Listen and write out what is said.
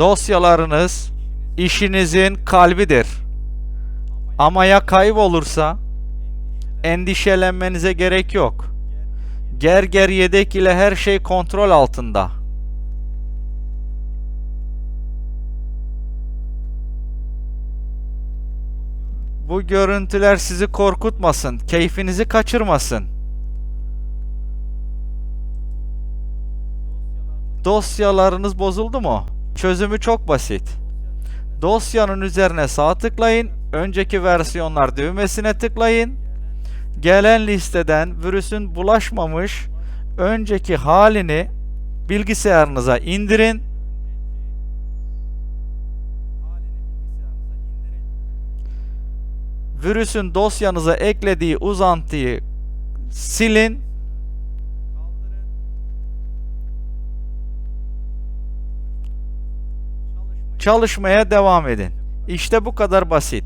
Dosyalarınız işinizin kalbidir. Ama ya kaybolursa endişelenmenize gerek yok. Gerger yedek ile her şey kontrol altında. Bu görüntüler sizi korkutmasın, keyfinizi kaçırmasın. Dosyalarınız bozuldu mu? Çözümü çok basit. Dosyanın üzerine sağ tıklayın, önceki versiyonlar düğmesine tıklayın. Gelen listeden virüsün bulaşmamış önceki halini bilgisayarınıza indirin. Virüsün dosyanıza eklediği uzantıyı silin. Çalışmaya devam edin. İşte bu kadar basit.